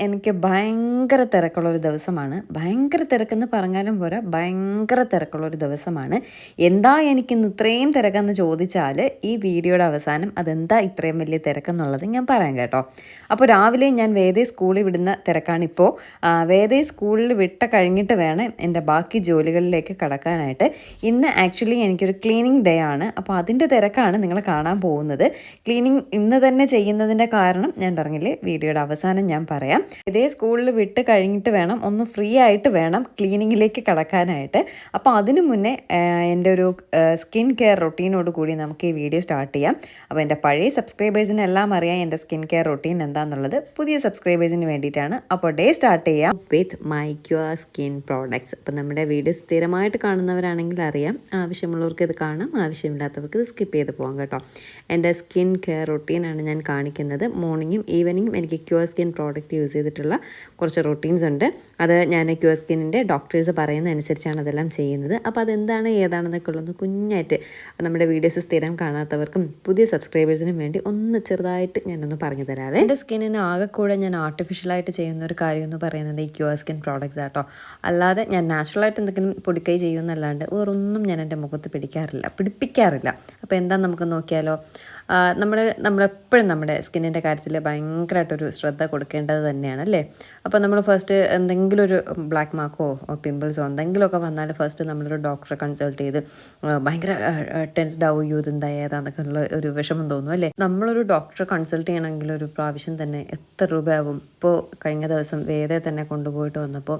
എനിക്ക് ഭയങ്കര തിരക്കുള്ളൊരു ദിവസമാണ്. ഭയങ്കര തിരക്കെന്ന് പറഞ്ഞാലും പോരാ ഭയങ്കര തിരക്കുള്ളൊരു ദിവസമാണ്. എന്താ എനിക്കിന്ന് ഇത്രയും തിരക്കെന്ന് ചോദിച്ചാൽ ഈ വീഡിയോയുടെ അവസാനം അതെന്താ ഇത്രയും വലിയ തിരക്കെന്നുള്ളത് ഞാൻ പറയാം കേട്ടോ. അപ്പോൾ രാവിലെ ഞാൻ വേദേ സ്കൂളിൽ വിടുന്ന തിരക്കാണിപ്പോൾ വേദേ സ്കൂളിൽ വിട്ട കഴിഞ്ഞിട്ട് വേണം എന്റെ ബാക്കി ജോലികളിലേക്ക് കടക്കാനായിട്ട്. ഇന്ന് ആക്ച്വലി എനിക്കൊരു ക്ലീനിങ് ഡേ ആണ്. അപ്പോൾ അതിന്റെ തിരക്കാണ് നിങ്ങൾ കാണാൻ പോകുന്നത്. ക്ലീനിങ് ഇന്ന് തന്നെ ചെയ്യുന്നതിന്റെ കാരണം ഞാൻ പറഞ്ഞില്ലേ വീഡിയോയുടെ അവസാനം ഞാൻ പറയാം. ഇതേ സ്കൂളിൽ വിട്ട് കഴിഞ്ഞിട്ട് വേണം. ഒന്ന് ഫ്രീ ആയിട്ട് വേണം ക്ലീനിങ്ങിലേക്ക് കടക്കാനായിട്ട്. അപ്പോൾ അതിനു മുന്നേ എന്റെ ഒരു സ്കിൻ കെയർ റൊട്ടീനോട് കൂടി നമുക്ക് ഈ വീഡിയോ സ്റ്റാർട്ട് ചെയ്യാം. അപ്പോൾ എന്റെ പഴയ സബ്സ്ക്രൈബേഴ്സിന് എല്ലാം അറിയാം എന്റെ സ്കിൻ കെയർ റൊട്ടീൻ എന്താണെന്നുള്ളത് പുതിയ സബ്സ്ക്രൈബേഴ്സിന് വേണ്ടിയിട്ടാണ്. അപ്പോൾ ഡേ സ്റ്റാർട്ട് ചെയ്യാം. വിത്ത് മൈക്യുവർ സ്കിൻ പ്രോഡക്ട്സ് അപ്പോൾ നമ്മുടെ വീഡിയോ സ്ഥിരമായിട്ട് കാണുന്നവരാണെങ്കിൽ അറിയാം. ആവശ്യമുള്ളവർക്ക് ഇത് കാണാം. ആവശ്യമില്ലാത്തവർക്ക് ഇത് സ്കിപ്പ് ചെയ്ത് പോകാം കേട്ടോ. എന്റെ സ്കിൻ കെയർ റൊട്ടീനാണ് ഞാൻ കാണിക്കുന്നത്. മോർണിംഗും ഈവനിങ്ങും എനിക്ക് ക്യൂർ സ്കിൻ പ്രോഡക്റ്റ് യൂസ് ചെയ്തിട്ടുള്ള കുറച്ച് റൊട്ടീൻസ് ഉണ്ട്. അത് ഞാൻ ക്യൂ സ്കിന്നിന്റെ ഡോക്ടേഴ്സ് പറയുന്ന അനുസരിച്ചാണ് അതെല്ലാം ചെയ്യുന്നത്. അപ്പോൾ അതെന്താണ് ഏതാണെന്നൊക്കെ ഉള്ളത് കുഞ്ഞായിട്ട് നമ്മുടെ വീഡിയോസ് സ്ഥിരം കാണാത്തവർക്കും പുതിയ സബ്സ്ക്രൈബേഴ്സിനും വേണ്ടി ഒന്ന് ചെറുതായിട്ട് ഞാനൊന്ന് പറഞ്ഞു തരാവേ. എന്റെ സ്കിന്നിന് ആകെ കൂടെ ഞാൻ ആർട്ടിഫിഷ്യലായിട്ട് ചെയ്യുന്ന ഒരു കാര്യം എന്ന് പറയുന്നത് ഈ ക്യൂർ സ്കിൻ പ്രോഡക്റ്റ്സ് ആട്ടോ. അല്ലാതെ ഞാൻ നാച്ചുറലായിട്ട് എന്തെങ്കിലും പൊടിക്കൈ ചെയ്യുമെന്നല്ലാണ്ട് വേറൊന്നും ഞാൻ എന്റെ മുഖത്ത് പിടിക്കാറില്ല പിടിപ്പിക്കാറില്ല. അപ്പോൾ എന്താ നമുക്ക് നോക്കിയാലോ? നമ്മൾ നമ്മളെപ്പോഴും നമ്മുടെ സ്കിന്നിന്റെ കാര്യത്തിൽ ഭയങ്കരമായിട്ടൊരു ശ്രദ്ധ കൊടുക്കേണ്ടത് തന്നെയാണ് അല്ലേ? അപ്പോൾ നമ്മൾ ഫസ്റ്റ് എന്തെങ്കിലും ഒരു ബ്ലാക്ക് മാർക്കോ പിമ്പിൾസോ എന്തെങ്കിലുമൊക്കെ വന്നാൽ ഫസ്റ്റ് നമ്മളൊരു ഡോക്ടറെ കൺസൾട്ട് ചെയ്ത് ഭയങ്കര ടെൻസ്ഡ് ആവും യൂത് ഇതെന്താ ഏതാന്നൊക്കെ ഉള്ള ഒരു വിഷമം തോന്നും അല്ലേ? നമ്മളൊരു ഡോക്ടറെ കൺസൾട്ട് ചെയ്യണമെങ്കിൽ ഒരു പ്രാവശ്യം തന്നെ എത്ര രൂപയാവും? ഇപ്പോൾ കഴിഞ്ഞ ദിവസം വേദയെ തന്നെ കൊണ്ടുപോയിട്ട് വന്നപ്പോൾ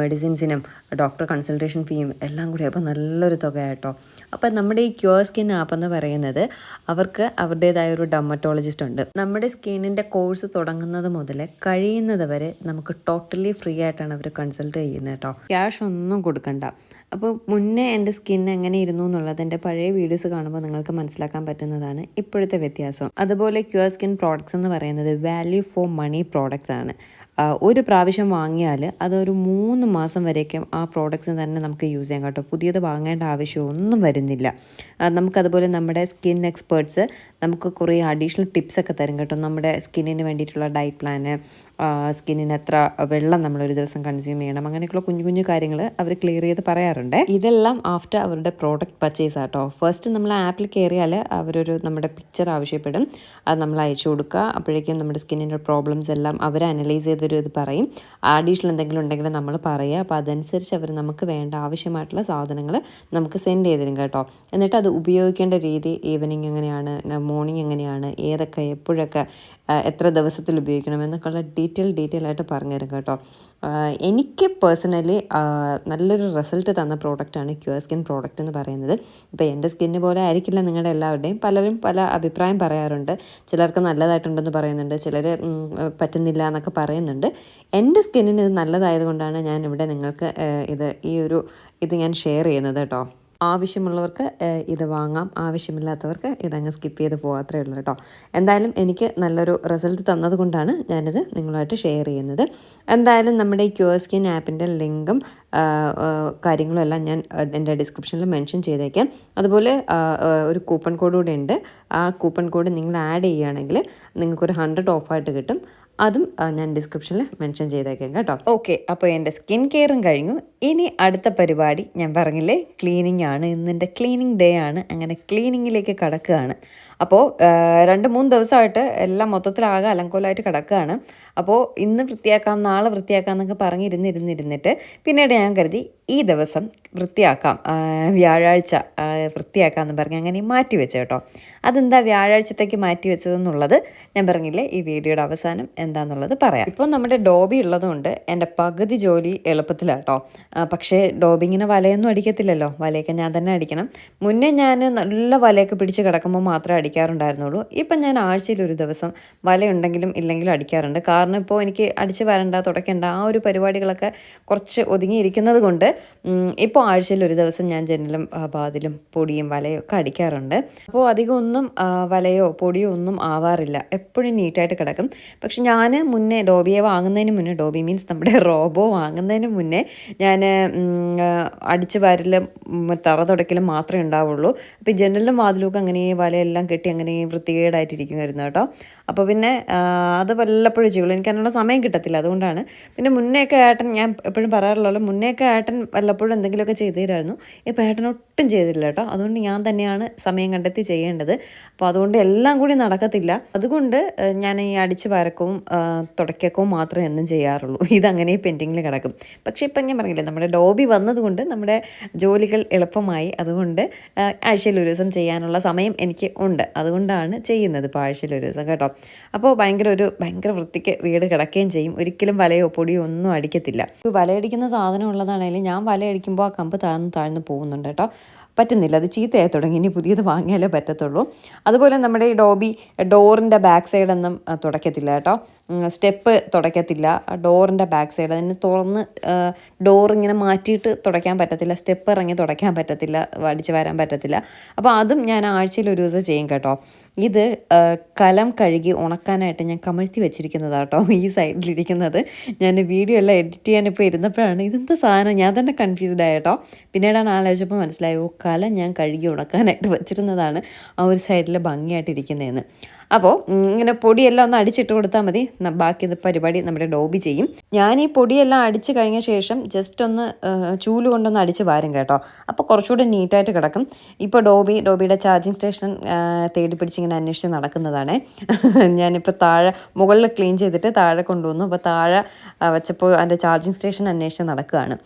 മെഡിസിൻസിനും ഡോക്ടർ കൺസൾട്ടേഷൻ ഫീയും എല്ലാം കൂടി അപ്പോൾ നല്ലൊരു തുക കേട്ടോ അപ്പോൾ നമ്മുടെ ഈ ക്യൂർ സ്കിൻ ആപ്പ് എന്ന് പറയുന്നത് അവർക്ക് അവരുടേതായ ഒരു ഡർമറ്റോളജിസ്റ്റ് ഉണ്ട്. നമ്മുടെ സ്കിന്നിന്റെ കോഴ്സ് തുടങ്ങുന്നത് മുതൽ കഴിയുന്നത് വരെ നമുക്ക് ടോട്ടലി ഫ്രീ ആയിട്ടാണ് അവർ കൺസൾട്ട് ചെയ്യുന്നത് കേട്ടോ. ക്യാഷ് ഒന്നും കൊടുക്കണ്ട. അപ്പോൾ മുന്നേ എന്റെ സ്കിൻ എങ്ങനെ ഇരുന്നു എന്നുള്ളത് എന്റെ പഴയ വീഡിയോസ് കാണുമ്പോൾ നിങ്ങൾക്ക് മനസ്സിലാക്കാൻ പറ്റുന്നതാണ് ഇപ്പോഴത്തെ വ്യത്യാസം. അതുപോലെ ക്യൂർ സ്കിൻ പ്രോഡക്ട്സ് എന്ന് പറയുന്നത് വാല്യൂ ഫോർ മണി പ്രോഡക്റ്റ്സ് ആണ്. ഒരു പ്രാവശ്യം വാങ്ങിയാൽ അതൊരു മൂന്ന് മാസം വരേക്കും ആ പ്രോഡക്റ്റ്സ് തന്നെ നമുക്ക് യൂസ് ചെയ്യാം കേട്ടോ. പുതിയത് വാങ്ങേണ്ട ആവശ്യമൊന്നും വരുന്നില്ല. നമുക്കതുപോലെ നമ്മുടെ സ്കിൻ എക്സ്പേർട്സ് നമുക്ക് കുറേ അഡീഷണൽ ടിപ്സൊക്കെ തരും കേട്ടോ. നമ്മുടെ സ്കിന്നിന് വേണ്ടിയിട്ടുള്ള ഡയറ്റ് പ്ലാന് സ്കിന്നിന് എത്ര വെള്ളം നമ്മളൊരു ദിവസം കൺസ്യൂം ചെയ്യണം അങ്ങനെയൊക്കെയുള്ള കുഞ്ഞു കുഞ്ഞു കാര്യങ്ങൾ അവർ ക്ലിയർ ചെയ്ത് പറയാറുണ്ട്. ഇതെല്ലാം ആഫ്റ്റർ അവരുടെ പ്രോഡക്റ്റ് പർച്ചേസ് ആട്ടോ ഫസ്റ്റ് നമ്മൾ ആപ്പിൽ കയറിയാൽ അവരൊരു നമ്മുടെ പിക്ചർ ആവശ്യപ്പെടും. അത് നമ്മൾ അയച്ചു കൊടുക്കുക. അപ്പോഴേക്കും നമ്മുടെ സ്കിന്നിന്റെ പ്രോബ്ലംസ് എല്ലാം അവർ അനലൈസ് ചെയ്തൊരു ഇത് പറയും. അഡീഷണൽ എന്തെങ്കിലും ഉണ്ടെങ്കിൽ നമ്മൾ പറയുക. അപ്പോൾ അതനുസരിച്ച് അവർ നമുക്ക് വേണ്ട ആവശ്യമായിട്ടുള്ള സാധനങ്ങൾ നമുക്ക് സെൻഡ് ചെയ്ത് തരും കേട്ടോ. എന്നിട്ട് അത് ഉപയോഗിക്കേണ്ട രീതി ഈവനിങ് എങ്ങനെയാണ് മോർണിംഗ് എങ്ങനെയാണ് ഏതൊക്കെ എപ്പോഴൊക്കെ എത്ര ദിവസത്തിൽ ഉപയോഗിക്കണം എന്നൊക്കെയുള്ള ഡീറ്റെയിൽ ഡീറ്റെയിൽ ആയിട്ട് പറഞ്ഞുതരും കേട്ടോ. എനിക്ക് പേഴ്സണലി നല്ലൊരു റിസൾട്ട് തന്ന പ്രോഡക്റ്റാണ് ക്യൂർ സ്കിൻ പ്രോഡക്റ്റ് എന്ന് പറയുന്നത്. ഇപ്പോൾ എന്റെ സ്കിന്ന് പോലെ ആയിരിക്കില്ല നിങ്ങളുടെ എല്ലാവരുടെയും. പലരും പല അഭിപ്രായം പറയാറുണ്ട്. ചിലർക്ക് നല്ലതായിട്ടുണ്ടെന്ന് പറയുന്നുണ്ട്. ചിലർ പറ്റുന്നില്ല എന്നൊക്കെ പറയുന്നുണ്ട്. എന്റെ സ്കിന്നിന് ഇത് നല്ലതായതുകൊണ്ടാണ് ഞാൻ ഇവിടെ നിങ്ങൾക്ക് ഇത് ഈ ഒരു ഇത് ഞാൻ ഷെയർ ചെയ്യുന്നത് കേട്ടോ. ആവശ്യമുള്ളവർക്ക് ഇത് വാങ്ങാം. ആവശ്യമില്ലാത്തവർക്ക് ഇതങ്ങ് സ്കിപ്പ് ചെയ്ത് പോകാത്രേ ഉള്ളൂ കേട്ടോ. എന്തായാലും എനിക്ക് നല്ലൊരു റിസൾട്ട് തന്നതുകൊണ്ടാണ് ഞാനിത് നിങ്ങളുമായിട്ട് ഷെയർ ചെയ്യുന്നത്. എന്തായാലും നമ്മുടെ ഈ ക്യൂർ സ്കിൻ ആപ്പിന്റെ ലിങ്കും കാര്യങ്ങളും എല്ലാം ഞാൻ എന്റെ ഡിസ്ക്രിപ്ഷനിൽ മെൻഷൻ ചെയ്തേക്കാം. അതുപോലെ ഒരു കൂപ്പൺ കോഡ് കൂടെ ഉണ്ട്. ആ കൂപ്പൺ കോഡ് നിങ്ങൾ ആഡ് ചെയ്യുകയാണെങ്കിൽ നിങ്ങൾക്കൊരു ഹൺഡ്രഡ് ഓഫായിട്ട് കിട്ടും. അതും ഞാൻ ഡിസ്ക്രിപ്ഷനിൽ മെൻഷൻ ചെയ്തേക്കാം കേട്ടോ. ഓക്കെ. അപ്പോൾ എന്റെ സ്കിൻ കെയറും കഴിഞ്ഞു. ഇനി അടുത്ത പരിപാടി ഞാൻ പറഞ്ഞില്ലേ ക്ലീനിങ് ആണ്. ഇന്നെന്റെ ക്ലീനിങ് ഡേ ആണ്. അങ്ങനെ ക്ലീനിങ്ങിലേക്ക് കടക്കുകയാണ്. അപ്പോൾ രണ്ട് മൂന്ന് ദിവസമായിട്ട് എല്ലാം മൊത്തത്തിലാകെ അലങ്കോലമായിട്ട് കിടക്കുകയാണ്. അപ്പോൾ ഇന്ന് വൃത്തിയാക്കാം നാളെ വൃത്തിയാക്കാം എന്നൊക്കെ പറഞ്ഞിരുന്നിരുന്നിരുന്നിട്ട് പിന്നീട് ഞാൻ കരുതി ഈ ദിവസം വൃത്തിയാക്കാം. വ്യാഴാഴ്ച വൃത്തിയാക്കാം എന്ന് പറഞ്ഞ് അങ്ങനെ മാറ്റി വെച്ച കേട്ടോ. അതെന്താ വ്യാഴാഴ്ചത്തേക്ക് മാറ്റി വെച്ചതെന്നുള്ളത് ഞാൻ പറഞ്ഞില്ലേ ഈ വീഡിയോയുടെ അവസാനം എന്താണെന്നുള്ളത് പറയാം. ഇപ്പോൾ നമ്മുടെ ഡോബി ഉള്ളതുകൊണ്ട് എന്റെ പകുതി ജോലി എളുപ്പത്തിലാട്ടോ. പക്ഷേ ഡോബിങ്ങിന് വലയൊന്നും അടിക്കത്തില്ലല്ലോ. വലയൊക്കെ ഞാൻ തന്നെ അടിക്കണം. മുന്നേ ഞാൻ നല്ല വലയൊക്കെ പിടിച്ച് കിടക്കുമ്പോൾ മാത്രമേ അടിക്കാറുണ്ടായിരുന്നുള്ളൂ. ഇപ്പം ഞാൻ ആഴ്ചയിൽ ഒരു ദിവസം വലയുണ്ടെങ്കിലും ഇല്ലെങ്കിലും അടിക്കാറുണ്ട്. കാരണം ഇപ്പോൾ എനിക്ക് അടിച്ച് വരണ്ട തുടയ്ക്കേണ്ട ആ ഒരു പരിപാടികളൊക്കെ കുറച്ച് ഒതുങ്ങിയിരിക്കുന്നത് കൊണ്ട് ഇപ്പോൾ ആഴ്ചയിൽ ഒരു ദിവസം ഞാൻ ജനലും ബാതിലും പൊടിയും വലയും ഒക്കെ അടിക്കാറുണ്ട്. അപ്പോൾ അധികം ഒന്നും വലയോ പൊടിയോ ഒന്നും ആവാറില്ല. എപ്പോഴും നീറ്റായിട്ട് കിടക്കും. പക്ഷെ ഞാൻ മുന്നേ ഡോബിയെ വാങ്ങുന്നതിന് മുന്നേ ഡോബി മീൻസ് നമ്മുടെ റോബോ വാങ്ങുന്നതിന് മുന്നേ ഞാൻ അടിച്ച് വാരലും തറ തുടയ്ക്കലും മാത്രമേ ഉണ്ടാവുള്ളൂ. അപ്പോൾ ജനലിലും വാതിലും അങ്ങനെ വലയെല്ലാം കെട്ടി അങ്ങനെ വൃത്തികേടായിട്ടിരിക്കുമായിരുന്നു കേട്ടോ. അപ്പോൾ പിന്നെ അത് വല്ലപ്പോഴും ചെയ്യുള്ളൂ. എനിക്ക് അതിനുള്ള സമയം കിട്ടത്തില്ല അതുകൊണ്ടാണ്. പിന്നെ മുന്നേയൊക്കെ ഏട്ടൻ ഞാൻ എപ്പോഴും പറയാറുള്ളൂ മുന്നേയൊക്കെ ഏട്ടൻ വല്ലപ്പോഴും എന്തെങ്കിലുമൊക്കെ ചെയ്തു തരുമായിരുന്നു ഇപ്പോൾ ഏട്ടൻ ഒട്ടും ചെയ്തില്ല കേട്ടോ. അതുകൊണ്ട് ഞാൻ തന്നെയാണ് സമയം കണ്ടെത്തി ചെയ്യേണ്ടത്. അപ്പോൾ അതുകൊണ്ട് എല്ലാം കൂടി നടക്കത്തില്ല. അതുകൊണ്ട് ഞാൻ ഈ അടിച്ച് വരക്കവും തുടക്കവും മാത്രമേ എന്നും ചെയ്യാറുള്ളൂ. ഇതങ്ങനെ പെൻഡിങ്ങിൽ കിടക്കും. പക്ഷേ ഇപ്പം ഞാൻ പറഞ്ഞില്ലേ നമ്മുടെ ഡോബി വന്നതുകൊണ്ട് നമ്മുടെ ജോലികൾ എളുപ്പമായി. അതുകൊണ്ട് ആഴ്ചയിൽ ഒരു ദിവസം ചെയ്യാനുള്ള സമയം എനിക്ക് ഉണ്ട്. അതുകൊണ്ടാണ് ചെയ്യുന്നത് ഇപ്പോൾ ആഴ്ചയിൽ ഒരു ദിവസം കേട്ടോ. അപ്പോൾ ഭയങ്കര ഒരു ഭയങ്കര വൃത്തിക്ക് വീട് കിടക്കുകയും ചെയ്യും. ഒരിക്കലും വലയോ പൊടിയോ ഒന്നും അടിക്കത്തില്ല. ഇപ്പോൾ വലയടിക്കുന്ന സാധനം ഉള്ളതാണെങ്കിലും ഞാൻ വലയടിക്കുമ്പോൾ ആ കമ്പ് താഴ്ന്നു താഴ്ന്നു പോകുന്നുണ്ട് കേട്ടോ. പറ്റുന്നില്ല. അത് ചീത്തയായി തുടങ്ങി. ഇനി പുതിയത് വാങ്ങിയാലേ പറ്റത്തുള്ളൂ. അതുപോലെ നമ്മുടെ ഈ ഡോബി ഡോറിന്റെ ബാക്ക് സൈഡൊന്നും തുടക്കത്തില്ല കേട്ടോ. സ്റ്റെപ്പ് തുടയ്ക്കത്തില്ല. ഡോറിന്റെ ബാക്ക് സൈഡ് അതിന് തുറന്ന് ഡോർ ഇങ്ങനെ മാറ്റിയിട്ട് തുടയ്ക്കാൻ പറ്റത്തില്ല. സ്റ്റെപ്പ് ഇറങ്ങി തുടയ്ക്കാൻ പറ്റത്തില്ല. അടിച്ച് വരാൻ പറ്റത്തില്ല. അപ്പോൾ അതും ഞാൻ ആഴ്ചയിൽ ഒരു ദിവസം ചെയ്യും കേട്ടോ. ഇത് കലം കഴുകി ഉണക്കാനായിട്ട് ഞാൻ കമഴ്ത്തി വെച്ചിരിക്കുന്നതാണ് കേട്ടോ ഈ സൈഡിലിരിക്കുന്നത്. ഞാൻ വീഡിയോ എല്ലാം എഡിറ്റ് ചെയ്യാൻ ഇപ്പോൾ ഇരുന്നപ്പോഴാണ് ഇതെന്താ സാധനം? ഞാൻ തന്നെ കൺഫ്യൂസ്ഡ് ആയിട്ടോ പിന്നീടാണ് ആലോചിച്ചപ്പോൾ മനസ്സിലായോ കലം ഞാൻ കഴുകി ഉണക്കാനായിട്ട് വെച്ചിരുന്നതാണ് ആ ഒരു സൈഡിൽ ഭംഗിയായിട്ടിരിക്കുന്നതെന്ന്. അപ്പോൾ ഇങ്ങനെ പൊടിയെല്ലാം ഒന്ന് അടിച്ചിട്ട് കൊടുത്താൽ മതി. ബാക്കി പരിപാടി നമ്മുടെ ഡോബി ചെയ്യും. ഞാൻ ഈ പൊടിയെല്ലാം അടിച്ച് കഴിഞ്ഞ ശേഷം ജസ്റ്റ് ഒന്ന് ചൂൽ കൊണ്ടൊന്ന് അടിച്ച് വാരും കേട്ടോ. അപ്പോൾ കുറച്ചുകൂടി നീറ്റായിട്ട് കിടക്കും. ഇപ്പോൾ ഡോബി ഡോബിയുടെ ചാർജിങ് സ്റ്റേഷൻ തേടി പിടിച്ച് ഇങ്ങനെ അന്വേഷിച്ച് നടക്കുന്നതാണ്. ഞാനിപ്പോൾ താഴെ മുകളിൽ ക്ലീൻ ചെയ്തിട്ട് താഴെ കൊണ്ടുവന്നു. അപ്പോൾ താഴെ വെച്ചപ്പോൾ അതിന്റെ ചാർജിങ് സ്റ്റേഷൻ അന്വേഷിച്ച് നടക്കുകയാണ്.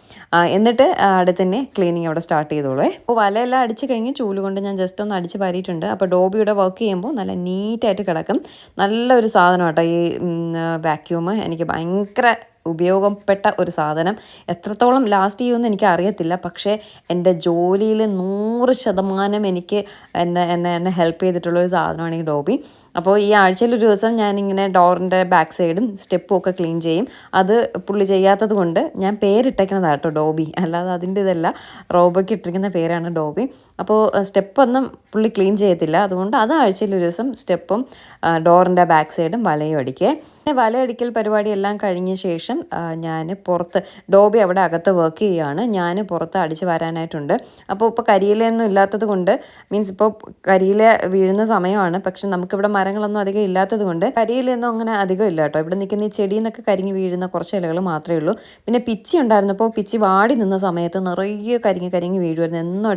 എന്നിട്ട് അവിടെ തന്നെ ക്ലീനിങ് അവിടെ സ്റ്റാർട്ട് ചെയ്തോളൂ. അപ്പോൾ വലയെല്ലാം അടിച്ച് കഴിഞ്ഞ് ചൂൽ കൊണ്ട് ഞാൻ ജസ്റ്റ് ഒന്ന് അടിച്ച് വാരിയിട്ടുണ്ട്. അപ്പോൾ ഡോബിയുടെ വർക്ക് ചെയ്യുമ്പോൾ നല്ല നീറ്റായിട്ട് കിടക്കും. നല്ലൊരു സാധനം കേട്ടോ ഈ വാക്യൂം എനിക്ക് ഭയങ്കര ഉപയോഗപ്പെട്ട ഒരു സാധനം. എത്രത്തോളം ലാസ്റ്റ് ചെയ്യുമെന്ന് എനിക്ക് അറിയത്തില്ല. പക്ഷേ എന്റെ ജോലിയിൽ നൂറ് ശതമാനം എനിക്ക് എന്നെ എന്നെ എന്നെ ഹെൽപ്പ് ചെയ്തിട്ടുള്ള ഒരു സാധനമാണ് ഈ ഡോബി. അപ്പോൾ ഈ ആഴ്ചയിൽ ഒരു ദിവസം ഞാൻ ഇങ്ങനെ ഡോറിന്റെ ബാക്ക് സൈഡും സ്റ്റെപ്പും ഒക്കെ ക്ലീൻ ചെയ്യും. അത് പുള്ളി ചെയ്യാത്തത് കൊണ്ട് ഞാൻ പേരിട്ടേക്കണതാണ് കേട്ടോ ഡോബി. അല്ലാതെ അതിന്റെ ഇതല്ല. റോബോയ്ക്ക് ഇട്ടിരിക്കുന്ന പേരാണ് ഡോബി. അപ്പോൾ സ്റ്റെപ്പൊന്നും പുള്ളി ക്ലീൻ ചെയ്യത്തില്ല. അതുകൊണ്ട് അത് ആഴ്ചയിൽ ഒരു ദിവസം സ്റ്റെപ്പും ഡോറിന്റെ ബാക്ക് സൈഡും വലയും അടിക്കേ പിന്നെ വലയടിക്കൽ പരിപാടി എല്ലാം കഴിഞ്ഞ ശേഷം ഞാൻ പുറത്ത് ഡോബി അവിടെ അകത്ത് വർക്ക് ചെയ്യുകയാണ്. ഞാൻ പുറത്ത് അടിച്ച് വരാനായിട്ടുണ്ട്. അപ്പോൾ ഇപ്പോൾ കരിയിലൊന്നും ഇല്ലാത്തത് കൊണ്ട് മീൻസ് ഇപ്പോൾ കരിയില വീഴുന്ന സമയമാണ്. പക്ഷെ നമുക്കിവിടെ മരങ്ങളൊന്നും അധികം ഇല്ലാത്തത് കൊണ്ട് കരിയിലൊന്നും അങ്ങനെ അധികം ഇല്ല കേട്ടോ. ഇവിടെ നിൽക്കുന്ന ഈ ചെടിയിൽ നിന്നൊക്കെ കരിങ്ങി വീഴുന്ന കുറച്ച് ഇലകൾ മാത്രമേ ഉള്ളൂ. പിന്നെ പിച്ചി ഉണ്ടായിരുന്നപ്പോൾ പിച്ചി വാടി നിന്ന സമയത്ത് നിറയെ കരിങ്ങി കരിങ്ങി വീഴുമായിരുന്നു എന്നും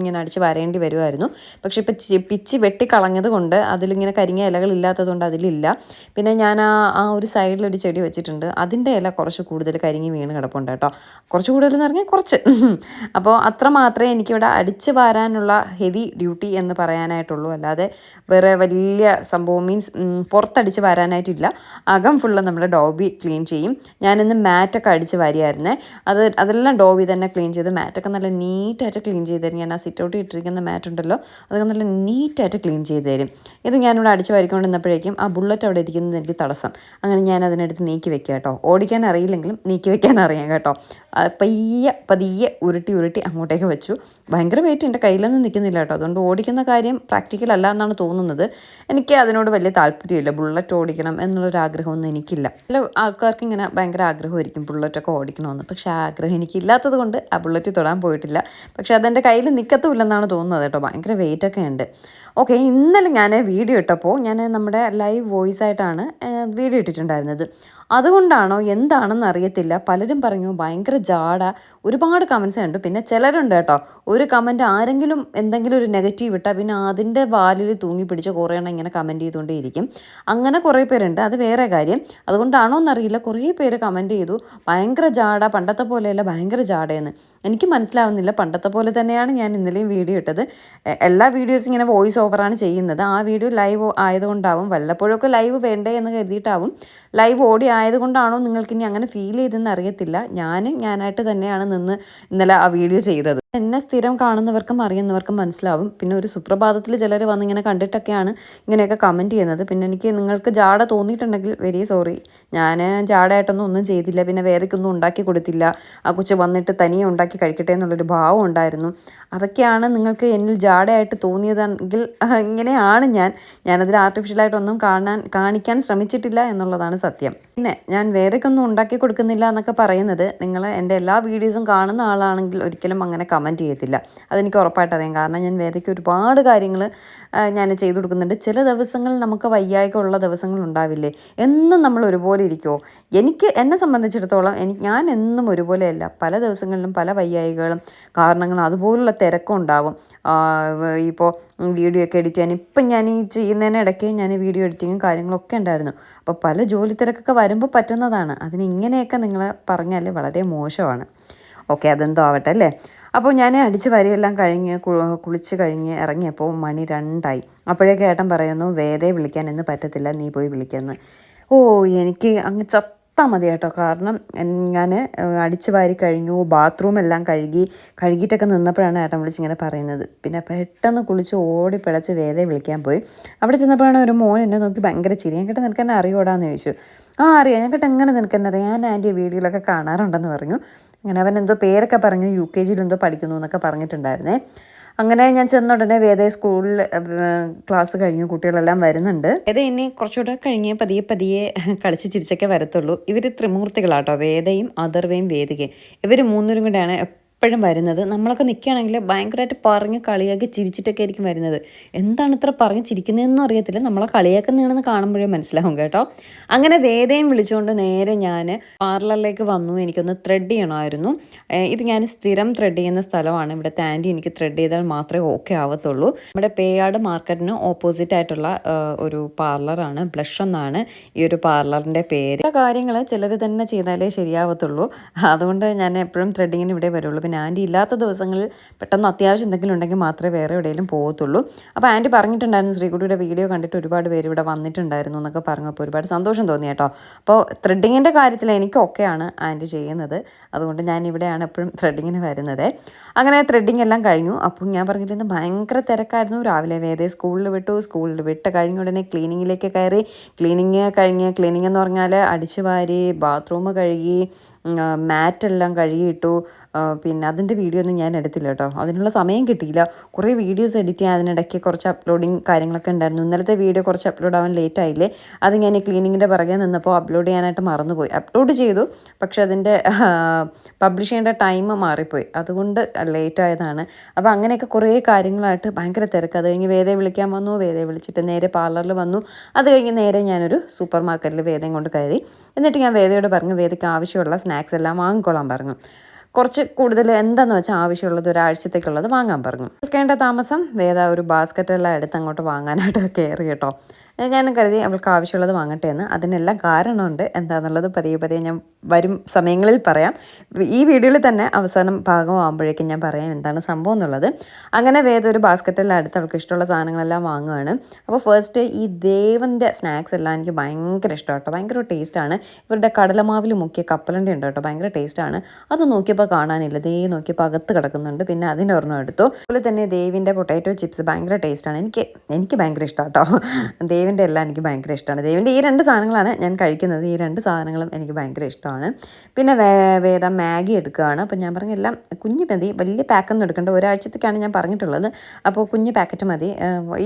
ഇങ്ങനെ അടിച്ച് വരേണ്ടി വരുമായിരുന്നു പക്ഷെ ഇപ്പോൾ പിച്ചി വെട്ടിക്കളഞ്ഞത് കൊണ്ട് അതിലിങ്ങനെ കരിങ്ങിയ ഇലകൾ ഇല്ലാത്തത് കൊണ്ട് അതിലില്ല. പിന്നെ ഞാൻ ആ ആ ഒരു സൈഡിൽ ഒരു ചെടി വെച്ചിട്ടുണ്ട്. അതിന്റെ ഇല കുറച്ച് കൂടുതൽ കരിങ്ങി വീണ് കിടപ്പുണ്ട് കേട്ടോ. കുറച്ച് കൂടുതൽ എന്ന് പറഞ്ഞാൽ കുറച്ച്. അപ്പോൾ അത്ര മാത്രമേ എനിക്കിവിടെ അടിച്ച് വാരാനുള്ള ഹെവി ഡ്യൂട്ടി എന്ന് പറയാനായിട്ടുള്ളൂ. അല്ലാതെ വേറെ വലിയ സംഭവം മീൻസ് പുറത്തടിച്ച് വരാനായിട്ടില്ല. അകം ഫുള്ള് നമ്മൾ ഡോബി ക്ലീൻ ചെയ്യും. ഞാനിന്ന് മാറ്റൊക്കെ അടിച്ച് വാരിയായിരുന്നേ. അത് അതെല്ലാം ഡോബി തന്നെ ക്ലീൻ ചെയ്ത് മാറ്റൊക്കെ നല്ല നീറ്റായിട്ട് ക്ലീൻ ചെയ്ത് തരും. ഞാൻ ആ സിറ്റ് ഔട്ട് ഇട്ടിരിക്കുന്ന മാറ്റ് ഉണ്ടല്ലോ അതൊക്കെ നല്ല നീറ്റായിട്ട് ക്ലീൻ ചെയ്ത് തരും. ഇത് ഞാനിവിടെ അടിച്ച് വാരിക്കൊണ്ടിരുന്നപ്പോഴേക്കും ആ ബുള്ളറ്റ് അവിടെ ഇരിക്കുന്നത് എനിക്ക് തടസ്സം. അങ്ങനെ ഞാൻ അതിനെടുത്ത് നീക്കി വെക്കുക കേട്ടോ. ഓടിക്കാൻ അറിയില്ലെങ്കിലും നീക്കി വെക്കാൻ അറിയാം കേട്ടോ. പയ്യെ പതിയെ ഉരുട്ടി ഉരുട്ടി അങ്ങോട്ടേക്ക് വെച്ചു. ഭയങ്കര വെയിറ്റ് എന്റെ കയ്യിലൊന്നും നിൽക്കുന്നില്ല കേട്ടോ. അതുകൊണ്ട് ഓടിക്കുന്ന കാര്യം പ്രാക്ടിക്കൽ അല്ല എന്നാണ് തോന്നുന്നത്. എനിക്ക് അതിനോട് വലിയ താല്പര്യമില്ല. ബുള്ളറ്റ് ഓടിക്കണം എന്നുള്ളൊരു ആഗ്രഹമൊന്നും എനിക്കില്ല. ചില ആൾക്കാർക്ക് ഇങ്ങനെ ഭയങ്കര ആഗ്രഹമായിരിക്കും ബുള്ളറ്റൊക്കെ ഓടിക്കണമെന്ന്. പക്ഷേ ആഗ്രഹം എനിക്കില്ലാത്തത് കൊണ്ട് ആ ബുള്ളറ്റ് തൊടാൻ പോയിട്ടില്ല. പക്ഷേ അതെന്റെ കയ്യിൽ നിൽക്കത്തുമില്ലെന്നാണ് തോന്നുന്നത് കേട്ടോ. ഭയങ്കര വെയിറ്റൊക്കെ ഉണ്ട്. ഓക്കെ ഇന്നലെ ഞാൻ വീഡിയോ ഇട്ടപ്പോൾ ഞാൻ നമ്മുടെ ലൈവ് വോയിസ് ആയിട്ടാണ് വീഡിയോ ഇട്ടിട്ടുണ്ടായിരുന്നത്. അതുകൊണ്ടാണോ എന്താണെന്ന് അറിയത്തില്ല. പലരും പറഞ്ഞു ഭയങ്കര ജാട ഒരുപാട് കമൻസ് ഉണ്ട് പിന്നെ ചിലരുണ്ട് കേട്ടോ. ഒരു കമന്റ് ആരെങ്കിലും എന്തെങ്കിലും ഒരു നെഗറ്റീവ് ഇട്ടാൽ പിന്നെ അതിന്റെ വാലിൽ തൂങ്ങി പിടിച്ച് കുറേ എണ്ണം ഇങ്ങനെ കമന്റ് ചെയ്തുകൊണ്ടേയിരിക്കും. അങ്ങനെ കുറേ പേരുണ്ട്. അത് വേറെ കാര്യം. അതുകൊണ്ടാണോ എന്നറിയില്ല. കുറേ പേര് കമന്റ് ചെയ്തു ഭയങ്കര ജാട പണ്ടത്തെ പോലെയല്ല. ഭയങ്കര ജാടയെന്ന് എനിക്ക് മനസ്സിലാവുന്നില്ല. പണ്ടത്തെ പോലെ തന്നെയാണ് ഞാൻ ഇന്നലെയും വീഡിയോ ഇട്ടത്. എല്ലാ വീഡിയോസും ഇങ്ങനെ വോയിസ് ഓവറാണ് ചെയ്യുന്നത്. ആ വീഡിയോ ലൈവ് ആയതുകൊണ്ടാവും. വല്ലപ്പോഴൊക്കെ ലൈവ് വേണ്ടേ എന്ന് കരുതിയിട്ടാവും. ലൈവ് ഓടി ആയതുകൊണ്ടാണോ നിങ്ങൾക്ക് ഇനി അങ്ങനെ ഫീൽ ചെയ്തെന്ന് അറിയത്തില്ല. ഞാൻ ഞാനായിട്ട് തന്നെയാണ് നിന്ന് ഇന്നലെ ആ വീഡിയോ ചെയ്തത്. എന്നെ സ്ഥിരം കാണുന്നവർക്കും അറിയുന്നവർക്കും മനസ്സിലാവും. പിന്നെ ഒരു സുപ്രഭാതത്തിൽ ചിലർ വന്നിങ്ങനെ കണ്ടിട്ടൊക്കെയാണ് ഇങ്ങനെയൊക്കെ കമന്റ് ചെയ്യുന്നത്. പിന്നെ എനിക്ക് നിങ്ങൾക്ക് ജാട തോന്നിയിട്ടുണ്ടെങ്കിൽ വെരി സോറി ഞാൻ ജാടയായിട്ടൊന്നും ഒന്നും ചെയ്തില്ല. പിന്നെ വേദയ്ക്കൊന്നും ഉണ്ടാക്കി കൊടുത്തില്ല. ആ കൊച്ച് വന്നിട്ട് തനിയെ ഉണ്ടാക്കി കഴിക്കട്ടെ എന്നുള്ളൊരു ഭാവം ഉണ്ടായിരുന്നു. അതൊക്കെയാണ് നിങ്ങൾക്ക് എന്നിൽ ജാടയായിട്ട് തോന്നിയതെങ്കിൽ ഇങ്ങനെയാണ് ഞാൻ. ഞാനതിൽ ആർട്ടിഫിഷ്യലായിട്ടൊന്നും കാണാൻ കാണിക്കാൻ ശ്രമിച്ചിട്ടില്ല എന്നുള്ളതാണ് സത്യം. പിന്നെ ഞാൻ വേദയ്ക്കൊന്നും ഉണ്ടാക്കി കൊടുക്കുന്നില്ല എന്നൊക്കെ പറയുന്നത് നിങ്ങൾ എന്റെ എല്ലാ വീഡിയോസും കാണുന്ന ആളാണെങ്കിൽ ഒരിക്കലും അങ്ങനെ കമന്റ് ചെയ്യത്തില്ല. അതെനിക്ക് ഉറപ്പായിട്ട് അറിയാം കാരണം ഞാൻ വേദയ്ക്ക് ഒരുപാട് കാര്യങ്ങൾ ഞാൻ ചെയ്തു കൊടുക്കുന്നുണ്ട്. ചില ദിവസങ്ങളിൽ നമുക്ക് വയ്യായ്ക ദിവസങ്ങൾ ഉണ്ടാവില്ലേ? എന്നും നമ്മൾ ഒരുപോലെ ഇരിക്കുമോ എനിക്ക് എന്നെ സംബന്ധിച്ചിടത്തോളം എനിക്ക് ഞാൻ എന്നും ഒരുപോലെയല്ല. പല ദിവസങ്ങളിലും പല വയ്യായികളും കാരണങ്ങളും അതുപോലുള്ള തിരക്കും ഉണ്ടാവും. ഇപ്പോൾ വീഡിയോ ഒക്കെ എഡിറ്റ് ചെയ്യാൻ. ഇപ്പം ഞാൻ ഈ ചെയ്യുന്നതിന് ഇടയ്ക്ക് ഞാൻ വീഡിയോ എഡിറ്റിങ്ങും കാര്യങ്ങളൊക്കെ ഉണ്ടായിരുന്നു. അപ്പോൾ പല ജോലി തിരക്കൊക്കെ വരുമ്പോൾ പറ്റുന്നതാണ്. അതിന് ഇങ്ങനെയൊക്കെ നിങ്ങൾ പറഞ്ഞാൽ വളരെ മോശമാണ്. ഓക്കെ അതെന്തോ ആവട്ടെ അല്ലേ? അപ്പോൾ ഞാൻ അടിച്ച് വരിയെല്ലാം കഴിഞ്ഞ് കുളിച്ച് കഴിഞ്ഞ് ഇറങ്ങിയപ്പോൾ മണി രണ്ടായി. അപ്പോഴേ ഏട്ടൻ പറയുന്നു വേദയെ വിളിക്കാൻ ഇന്ന് പറ്റത്തില്ല നീ പോയി വിളിക്കാമെന്ന് ഓ എനിക്ക് അങ്ങ് ചത്താൽ മതി കേട്ടോ. കാരണം ഞാൻ അടിച്ച് വാരി കഴിഞ്ഞു ബാത്റൂം എല്ലാം കഴുകി കഴുകിയിട്ടൊക്കെ നിന്നപ്പോഴാണ് ഏട്ടൻ വിളിച്ച് ഇങ്ങനെ പറയുന്നത്. പിന്നെ പെട്ടെന്ന് കുളിച്ച് ഓടി പിടച്ച് വേദയെ വിളിക്കാൻ പോയി. അവിടെ ചെന്നപ്പോഴാണ് ഒരു മോൻ എന്നെ നോക്കി ഭയങ്കര ചിരി ഞാൻ കേട്ടോ നിനക്ക് എന്നെ അറിയോടാന്ന് ചോദിച്ചു. ആ അറിയാം. ഞാൻ കേട്ടോ എങ്ങനെ നിനക്ക് എന്നെ അറിയാം? ഞാൻ ആന്റി വീഡിയോയിലൊക്കെ കാണാറുണ്ടെന്ന് പറഞ്ഞു. അങ്ങനെ അവൻ എന്തോ പേരൊക്കെ പറഞ്ഞു യു കെ ജിയിൽ എന്തോ പഠിക്കുന്നു എന്നൊക്കെ പറഞ്ഞിട്ടുണ്ടായിരുന്നേ. അങ്ങനെ ഞാൻ ചെന്ന ഉടനെ വേദ സ്കൂളിൽ ക്ലാസ് കഴിഞ്ഞു കുട്ടികളെല്ലാം വരുന്നുണ്ട്. വേദ ഇനി കുറച്ചുകൂടെ കഴിഞ്ഞ് പതിയെ പതിയെ കളിച്ച് ചിരിച്ചൊക്കെ വരത്തുള്ളൂ. ഇവർ ത്രിമൂർത്തികളാട്ടോ വേദയും അതർവയും വേദികയും. ഇവർ മൂന്നൂരും കൂടെയാണ് എപ്പോഴും വരുന്നത്. നമ്മളൊക്കെ നിൽക്കുകയാണെങ്കിൽ ഭയങ്കരമായിട്ട് പറഞ്ഞ് കളിയാക്കി ചിരിച്ചിട്ടൊക്കെ ആയിരിക്കും വരുന്നത്. എന്താണ് ഇത്ര പറഞ്ഞ് ചിരിക്കുന്നതെന്നും അറിയത്തില്ല. നമ്മളെ കളിയാക്കുന്നതാണെന്ന് കാണുമ്പോഴേ മനസ്സിലാവും കേട്ടോ. അങ്ങനെ വേദയും വിളിച്ചുകൊണ്ട് നേരെ ഞാൻ പാർലറിലേക്ക് വന്നു. എനിക്കൊന്ന് ത്രെഡ് ചെയ്യണമായിരുന്നു. ഇത് ഞാൻ സ്ഥിരം ത്രെഡ് ചെയ്യുന്ന സ്ഥലമാണ്. ഇവിടെ ആന്റി എനിക്ക് ത്രെഡ് ചെയ്താൽ മാത്രമേ ഓക്കെ ആവത്തുള്ളൂ. നമ്മുടെ പേയാട് മാർക്കറ്റിന് ഓപ്പോസിറ്റ് ആയിട്ടുള്ള ഒരു പാർലറാണ് ബ്ലഷ് എന്നാണ് ഈ ഒരു പാർലറിന്റെ പേര്. കാര്യങ്ങൾ ചിലർ തന്നെ ചെയ്താലേ ശരിയാവത്തുള്ളൂ. അതുകൊണ്ട് ഞാൻ എപ്പോഴും ത്രെഡിങ്ങിന് ഇവിടെ വരുള്ളൂ. ആന്റി ഇല്ലാത്ത ദിവസങ്ങളിൽ പെട്ടെന്ന് അത്യാവശ്യം എന്തെങ്കിലും ഉണ്ടെങ്കിൽ മാത്രമേ വേറെ എവിടെയെങ്കിലും പോകത്തുള്ളൂ. അപ്പോൾ ആന്റി പറഞ്ഞിട്ടുണ്ടായിരുന്നു ശ്രീകുട്ടിയുടെ വീഡിയോ കണ്ടിട്ട് ഒരുപാട് പേര് ഇവിടെ വന്നിട്ടുണ്ടായിരുന്നു എന്നൊക്കെ പറഞ്ഞപ്പോൾ ഒരുപാട് സന്തോഷം തോന്നി കേട്ടോ. അപ്പോൾ ത്രെഡിങ്ങിന്റെ കാര്യത്തിൽ എനിക്ക് ഒക്കെയാണ് ആന്റി ചെയ്യുന്നത്. അതുകൊണ്ട് ഞാൻ ഇവിടെയാണ് എപ്പോഴും ത്രെഡിങ്ങിന് വരുന്നത്. അങ്ങനെ ത്രെഡിങ് എല്ലാം കഴിഞ്ഞു. അപ്പോൾ ഞാൻ പറഞ്ഞിട്ട് ഭയങ്കര തിരക്കായിരുന്നു. രാവിലെ വേദേ സ്കൂളിൽ വിട്ടു. സ്കൂളിൽ വിട്ട് കഴിഞ്ഞ ഉടനെ ക്ലീനിങ്ങിലേക്ക് കയറി. ക്ലീനിങ് കഴിഞ്ഞ് ക്ലീനിങ് എന്ന് പറഞ്ഞാൽ അടിച്ചു വാരി ബാത്റൂം കഴുകി മാറ്റെല്ലാം കഴുകിയിട്ടു പിന്നെ അതിന്റെ വീഡിയോ ഒന്നും ഞാൻ എടുത്തില്ല കേട്ടോ അതിനുള്ള സമയം കിട്ടിയില്ല. കുറേ വീഡിയോസ് എഡിറ്റ് ചെയ്യാൻ അതിനിടയ്ക്ക് കുറച്ച് അപ്ലോഡിങ് കാര്യങ്ങളൊക്കെ ഉണ്ടായിരുന്നു. ഇന്നലത്തെ വീഡിയോ കുറച്ച് അപ്ലോഡ് ആവാൻ ലേറ്റ് ആയില്ലേ? അത് ഞാൻ ക്ലീനിങ്ങിന്റെ പുറകെ നിന്നപ്പോൾ അപ്ലോഡ് ചെയ്യാനായിട്ട് മറന്നുപോയി. അപ്ലോഡ് ചെയ്തു പക്ഷെ അതിന്റെ പബ്ലിഷ് ചെയ്യേണ്ട ടൈം മാറിപ്പോയി. അതുകൊണ്ട് ലേറ്റ് ആയതാണ്. അപ്പോൾ അങ്ങനെയൊക്കെ കുറേ കാര്യങ്ങളായിട്ട് ഭയങ്കര തിരക്ക്. അത് കഴിഞ്ഞ് വേദയെ വിളിക്കാൻ വന്നു. വേദയെ വിളിച്ചിട്ട് നേരെ പാർലറിൽ വന്നു. അത് കഴിഞ്ഞ് നേരെ ഞാനൊരു സൂപ്പർ മാർക്കറ്റിൽ വേദയും കൊണ്ട് കയറി. എന്നിട്ട് ഞാൻ വേദയോട് പറഞ്ഞു വേദയ്ക്ക് ആവശ്യമുള്ള സ്നാക്സ് എല്ലാം വാങ്ങിക്കൊള്ളാൻ പറഞ്ഞു. കുറച്ച് കൂടുതൽ എന്താണെന്ന് വെച്ചാൽ ആവശ്യമുള്ളത് ഒരാഴ്ചത്തേക്കുള്ളത് വാങ്ങാൻ പറഞ്ഞു. കേൾക്കേണ്ട താമസം വേദ ഒരു ബാസ്ക്കറ്റ് ബാസ്ക്കറ്റെല്ലാം എടുത്ത് അങ്ങോട്ട് വാങ്ങാനായിട്ട് കയറി കേട്ടോ. ഞാൻ കരുതി അവൾക്ക് ആവശ്യമുള്ളത് വാങ്ങട്ടെ എന്ന്. അതിനെല്ലാം കാരണമുണ്ട് എന്താണെന്നുള്ളത് പതിയെ പതിയെ ഞാൻ വരും സമയങ്ങളിൽ പറയാം. ഈ വീഡിയോയിൽ തന്നെ അവസാനം ഭാഗമാകുമ്പോഴേക്കും ഞാൻ പറയാം എന്താണ് സംഭവം എന്നുള്ളത്. അങ്ങനെ വേദ ഒരു ബാസ്ക്കറ്റെല്ലാം അടുത്ത് അവൾക്ക് ഇഷ്ടമുള്ള സാധനങ്ങളെല്ലാം വാങ്ങുകയാണ് അപ്പോൾ ഫസ്റ്റ് ഈ ദേവന്റെ സ്നാക്സ് എല്ലാം എനിക്ക് ഭയങ്കര ഇഷ്ടമാണ് കേട്ടോ ഭയങ്കര ടേസ്റ്റാണ് ഇവരുടെ കടലമാവിൽ മുക്കിയ കപ്പലണ്ടി ഉണ്ട് കേട്ടോ. ഭയങ്കര ടേസ്റ്റാണ് അത് നോക്കിയപ്പോൾ കാണാനില്ല. ദേ നോക്കിയപ്പോൾ അകത്ത് കിടക്കുന്നുണ്ട്. പിന്നെ അതിന്റെ ഒരെണ്ണം എടുത്തു. അതുപോലെ തന്നെ ദേവിന്റെ പൊട്ടാറ്റോ ചിപ്സ് ഭയങ്കര ടേസ്റ്റാണ് എനിക്ക് എനിക്ക് ഭയങ്കര ഇഷ്ടമാണ് കേട്ടോ ദേവിന്റെ എല്ലാം എനിക്ക് ഭയങ്കര ഇഷ്ടമാണ്. ദേവിന്റെ ഈ രണ്ട് സാധനങ്ങളാണ് ഞാൻ കഴിക്കുന്നത്. ഈ രണ്ട് സാധനങ്ങളും എനിക്ക് ഭയങ്കര ഇഷ്ടമാണ്. പിന്നെ വേ വേദ മാഗി എടുക്കുകയാണ്. അപ്പോൾ ഞാൻ പറഞ്ഞ എല്ലാം കുഞ്ഞ് മതി. വലിയ പാക്കൊന്നും എടുക്കേണ്ട. ഒരാഴ്ചത്തേക്കാണ് ഞാൻ പറഞ്ഞിട്ടുള്ളത്. അപ്പോൾ കുഞ്ഞ് പാക്കറ്റ് മതി.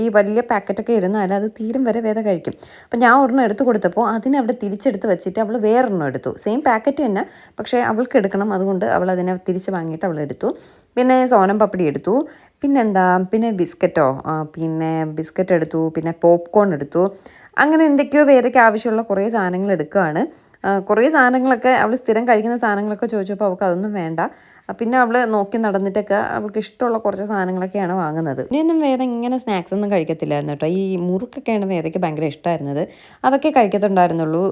ഈ വലിയ പാക്കറ്റൊക്കെ ഇരുന്നാൽ അത് തീരും വരെ വേദ കഴിക്കും. അപ്പോൾ ഞാൻ ഒരെണ്ണം എടുത്തു കൊടുത്തപ്പോൾ അതിനെ അവിടെ തിരിച്ചെടുത്ത് വെച്ചിട്ട് അവൾ വേറൊരെണ്ണം എടുത്തു. സെയിം പാക്കറ്റ് തന്നെ. പക്ഷേ അവൾക്ക് എടുക്കണം. അതുകൊണ്ട് അവൾ അതിനെ തിരിച്ച് വാങ്ങിയിട്ട് അവൾ എടുത്തു. പിന്നെ സോനം പപ്പടി എടുത്തു. പിന്നെന്താ? പിന്നെ ബിസ്ക്കറ്റോ? പിന്നെ ബിസ്ക്കറ്റ് എടുത്തു. പിന്നെ പോപ്കോൺ എടുത്തു. അങ്ങനെ എന്തൊക്കെയോ വേദയ്ക്ക് ആവശ്യമുള്ള കുറേ സാധനങ്ങൾ എടുക്കുകയാണ്. കുറേ സാധനങ്ങളൊക്കെ അവൾ സ്ഥിരം കഴിക്കുന്ന സാധനങ്ങളൊക്കെ ചോദിച്ചപ്പോൾ അവൾക്ക് അതൊന്നും വേണ്ട. പിന്നെ അവൾ നോക്കി നടന്നിട്ടൊക്കെ അവൾക്ക് ഇഷ്ടമുള്ള കുറച്ച് സാധനങ്ങളൊക്കെയാണ് വാങ്ങുന്നത്. ഇനിയൊന്നും വേറെ ഇങ്ങനെ സ്നാക്സ് ഒന്നും കഴിക്കത്തില്ലായിരുന്നു കേട്ടോ. ഈ മുറുക്കൊക്കെയാണ് വേദയ്ക്ക് ഭയങ്കര ഇഷ്ടമായിരുന്നത് അതൊക്കെ കഴിക്കത്തുണ്ടായിരുന്നുള്ളൂ.